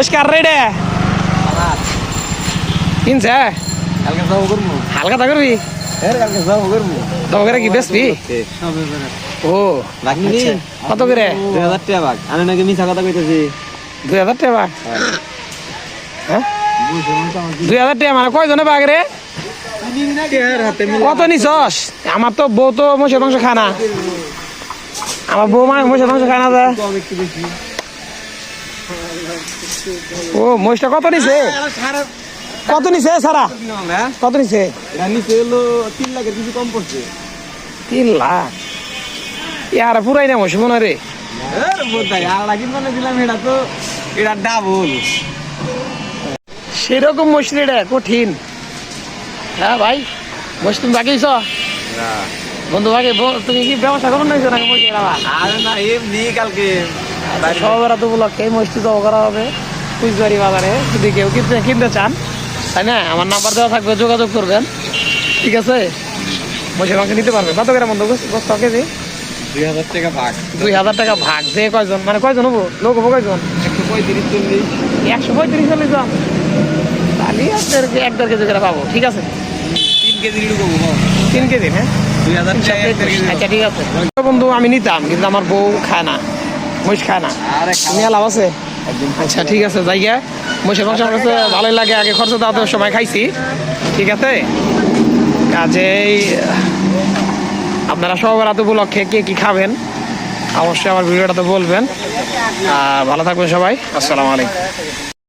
নমস্কার রে রে কিনছে হালকা তা করবি? তবে করে কি বেসবি ও আচ্ছা। কত করে? দুই হাজার টাকা বাক আমি নাকি মিশা কথা কইতেছি। দুই হাজার টাকা হ্যাঁ। দুই হাজার টাকা মানে কয়জনে বাঘ রে? কত নিছস? আমার তো বউ তো মহিষের মাংস খায় না। আমার বউ মানে মহিষের মাংস খায় না যা। কম একটু বেশি। ও মহিষটা কত নিছে? কত নিছে সারা? কত নিছে? নিচে হলো তিন লাখের কিছু কম পড়ছে তিন লাখ। ইয়ার পুরাই না মহিষ মনে রে। সেরকম রে এটা কঠিন। হ্যাঁ ভাই মহিষ তুমি বাকিছ বন্ধু ভাগে তুমি কি ব্যবসা করো না নাকি আবার? আরে না এমনি কালকে উপলক্ষে করা হবে কুচবাড়ি বাজারে। যদি কেউ কিনতে কিনতে চান তাই না? আমার নাম্বার দেওয়া থাকবে যোগাযোগ করবেন। ঠিক আছে? মহিষের মাংস নিতে পারবে। কত বন্ধু? কেজি? দুই হাজার টাকা ভাগ। দুই হাজার টাকা ভাগ। যে কয়জন? মানে কয়জন হব? লোক হব কয়জন? একশো পঁয়ত্রিশ চল্লিশ। একশো পঁয়ত্রিশ চল্লিশ তাহলে এক দেড় কেজি করে পাবো। ঠিক আছে? তিন কেজি তিন কেজি। হ্যাঁ আচ্ছা ঠিক আছে। বন্ধু আমি নিতাম কিন্তু আমার বউ খায় না। মহিষ খায় না। তুমি লাভ আছে? আচ্ছা ঠিক আছে জায়গা মহিষের মাংস আমার কাছে ভালোই লাগে আগে খরচ দেওয়ার সময় খাইছি। ঠিক আছে? কাজেই আপনারা সবার হাতে উপলক্ষে কে কি খাবেন অবশ্যই আমার ভিডিওটা তো বলবেন। আর ভালো থাকবেন সবাই। আসসালামু আলাইকুম।